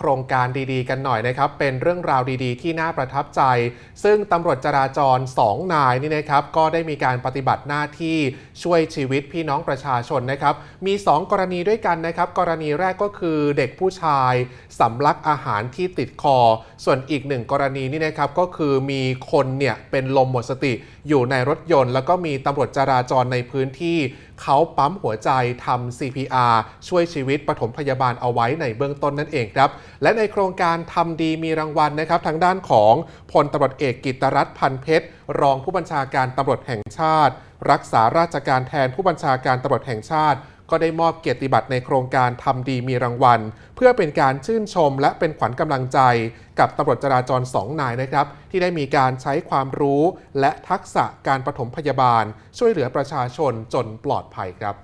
โครงการดีๆ กันหน่อยนะครับ เป็นเรื่องราวดีๆ ที่น่าประทับใจ ซึ่งตำรวจจราจร 2 นายนี่นะครับ ก็ได้มีการปฏิบัติหน้าที่ช่วยชีวิตพี่น้องประชาชนนะครับ มี 2 กรณีด้วยกันนะครับ กรณีแรกก็คือเด็กผู้ชายสำลักอาหารที่ติดคอ ส่วนอีกหนึ่งกรณีนี่นะครับ ก็คือมีคนเนี่ยเป็นลมหมดสติอยู่ในรถยนต์ แล้วก็มีตำรวจจราจรในพื้นที่เขาปั๊มหัวใจทำ CPR ช่วยชีวิตปฐมพยาบาลเอาไว้ในเบื้องต้นนั่นเองครับ และในโครงการทำดีมีรางวัลนะครับ ทางด้านของพลตำรวจเอกกิตรัตน์พันเพชร รองผู้บัญชาการตำรวจแห่งชาติ รักษาราชการแทนผู้บัญชาการตำรวจแห่งชาติ ก็ได้มอบเกียรติบัตรในโครงการทำดีมีรางวัล เพื่อเป็นการชื่นชม และเป็นขวัญกำลังใจ กับตำรวจจราจร2นายนะครับ ที่ได้มีการใช้ความรู้ และทักษะการปฐมพยาบาล ช่วยเหลือประชาชนจนปลอดภัยครับ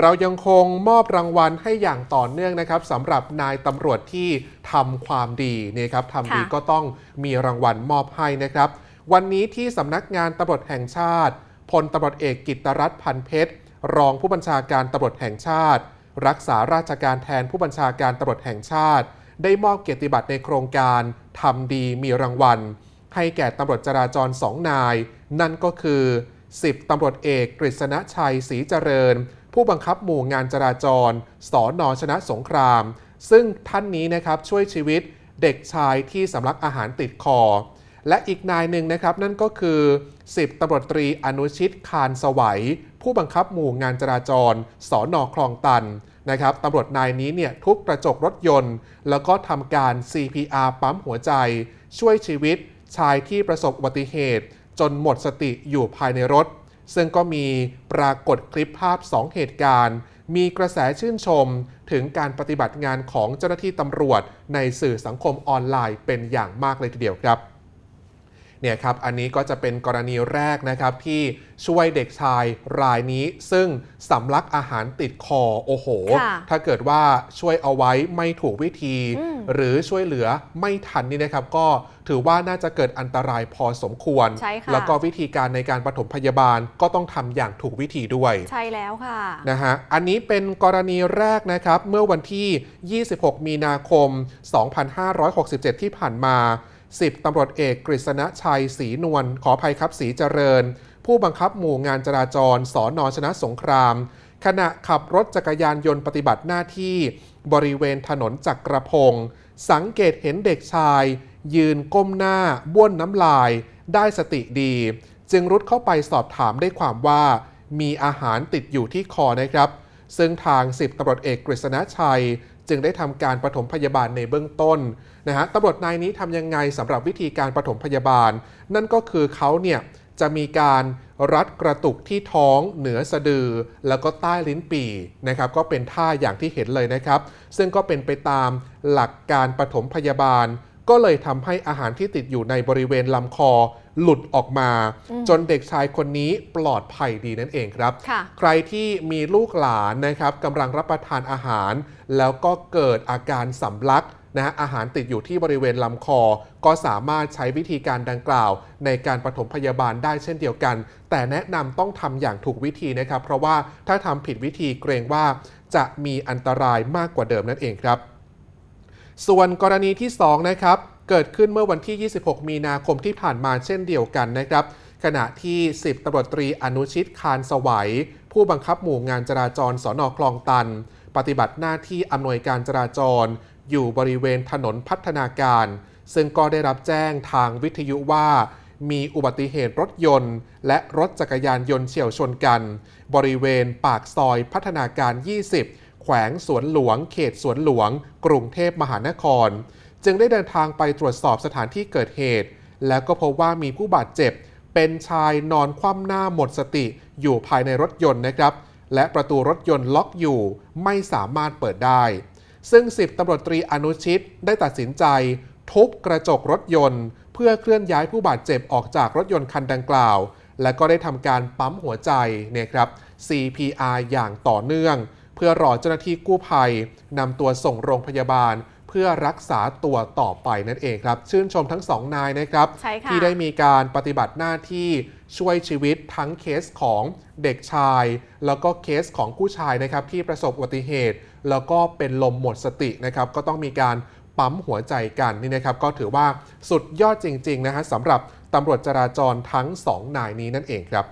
เรายังคงมอบรางวัลให้อย่างต่อเนื่องนะครับสำหรับนายตำรวจที่ทำความดีนี่ครับทำดีค่ะก็ต้องมีรางวัลมอบให้นะครับ วันนี้ที่สำนักงานตำรวจแห่งชาติพลตำรวจเอกกิตรัตน์พันเพชร รองผู้บัญชาการตำรวจแห่งชาติ รักษาราชการแทนผู้บัญชาการตำรวจแห่งชาติ ได้มอบเกียรติบัตรในโครงการทำดีมีรางวัล ให้แก่ตำรวจจราจรสองนาย นั่นก็คือ 10ตำรวจเอกกฤษณชัยศรีเจริญ ผู้บังคับหมู่งานจราจรสอนอชนะสงคราม ซึ่งท่านนี้นะครับช่วยชีวิตเด็กชายที่สำลักอาหารติดคอ และอีกนายหนึ่งนะครับนั่นก็คือ 10ตำรวจตรีอนุชิตคารสวัย ผู้บังคับหมู่งานจราจรสอนอคลองตันนะครับตำรวจนายนี้เนี่ยทุบกระจกรถยนต์ แล้วก็ทำการ CPR ปั๊มหัวใจ ช่วยชีวิตชายที่ประสบอุบัติเหตุ จนหมดสติอยู่ภายในรถ ซึ่งก็มีปรากฏคลิปภาพ 2 เหตุการณ์ มีกระแสชื่นชมถึงการปฏิบัติงานของเจ้าหน้าที่ตำรวจในสื่อสังคมออนไลน์เป็นอย่างมากเลยทีเดียวครับ เนี่ยครับอันนี้ก็จะเป็นกรณีแรกนะครับที่ช่วยเด็กชายรายนี้ ซึ่งสำลักอาหารติดคอโอ้โหค่ะถ้าเกิดว่าช่วยเอาไว้ไม่ถูกวิธีอืมหรือช่วยเหลือไม่ทันนี่นะครับ ก็ถือว่าน่าจะเกิดอันตรายพอสมควรใช่ค่ะแล้วก็วิธีการในการปฐมพยาบาลก็ต้องทำอย่างถูกวิธีด้วย ใช่แล้วค่ะนะฮะอันนี้เป็นกรณีแรกนะครับเมื่อวันที่ 26 มีนาคม 2567 ที่ผ่านมา 10ตำรวจเอกกฤษณชัยศรีนวลขออภัยครับศรีเจริญ ผู้บังคับหมู่งานจราจรสอนอชนะสงคราม ขณะขับรถจักรยานยนต์ปฏิบัติหน้าที่ บริเวณถนนจักรพงศ์สังเกตเห็นเด็กชาย ยืนก้มหน้าบ้วนน้ำลาย ได้สติดี จึงรุดเข้าไปสอบถามได้ความว่า มีอาหารติดอยู่ที่คอนะครับ ซึ่งทาง10ตำรวจเอกกฤษณชัย จึงได้ทำการปฐมพยาบาลในเบื้องต้นนะฮะตำรวจนายนี้ทำยังไงสำหรับวิธีการปฐมพยาบาล นั่นก็คือเขาเนี่ยจะมีการรัดกระตุกที่ท้องเหนือสะดือ แล้วก็ใต้ลิ้นปี่นะครับ ก็เป็นท่าอย่างที่เห็นเลยนะครับ ซึ่งก็เป็นไปตามหลักการปฐมพยาบาล ก็เลยทำให้อาหารที่ติดอยู่ในบริเวณลำคอ หลุดออกมาอืมจนเด็กชายคนนี้ปลอดภัยดีนั่นเองครับค่ะใครที่มีลูกหลานนะครับกำลังรับประทานอาหาร แล้วก็เกิดอาการสำลักนะฮะอาหารติดอยู่ที่บริเวณลำคอ ก็สามารถใช้วิธีการดังกล่าว ในการปฐมพยาบาลได้เช่นเดียวกัน แต่แนะนำต้องทำอย่างถูกวิธีนะครับ เพราะว่าถ้าทำผิดวิธีเกรงว่าจะมีอันตรายมากกว่าเดิมนั่นเองครับ ส่วนกรณีที่ 2 นะครับ เกิดขึ้นเมื่อวันที่ 26 มีนาคมที่ผ่านมาเช่นเดียวกันนะครับ ขณะที่ 10ตำรวจตรีอนุชิตคารสวัย ผู้บังคับหมู่งานจราจรสอนอคลองตัน ปฏิบัติหน้าที่อำนวยการจราจร อยู่บริเวณถนนพัฒนาการ ซึ่งก็ได้รับแจ้งทางวิทยุว่ามีอุบัติเหตุรถยนต์ และรถจักรยานยนต์เฉียวชนกัน บริเวณปากซอยพัฒนาการ 20 แขวงสวนหลวง เขตสวนหลวง กรุงเทพมหานคร จึงได้เดินทางไปตรวจสอบสถานที่เกิดเหตุ แล้วก็พบว่ามีผู้บาดเจ็บ เป็นชายนอนคว่ำหน้าหมดสติอยู่ภายในรถยนต์นะครับ และประตูรถยนต์ล็อกอยู่ไม่สามารถเปิดได้ ซึ่ง 10ตำรวจตรีอนุชิตได้ตัดสินใจ ทุบกระจกรถยนต์ เพื่อเคลื่อนย้ายผู้บาดเจ็บออกจากรถยนต์คันดังกล่าว และก็ได้ทำการปั๊มหัวใจเนี่ยครับ CPR อย่างต่อเนื่อง เพื่อรอเจ้าหน้าที่กู้ภัยนำตัวส่งโรงพยาบาล พื่อรักษาตัวต่อไปนั่นเองครับ ชื่นชมทั้งสองนายนะครับใช่ค่ะที่ได้มีการปฏิบัติหน้าที่ช่วยชีวิตทั้งเคสของเด็กชาย แล้วก็เคสของผู้ชายนะครับที่ประสบอุบัติเหตุ แล้วก็เป็นลมหมดสตินะครับก็ต้องมีการปั๊มหัวใจกันนี่นะครับก็ถือว่าสุดยอดจริงๆนะฮะสำหรับตำรวจจราจรทั้ง 2 นายนี้นั่นเองครับ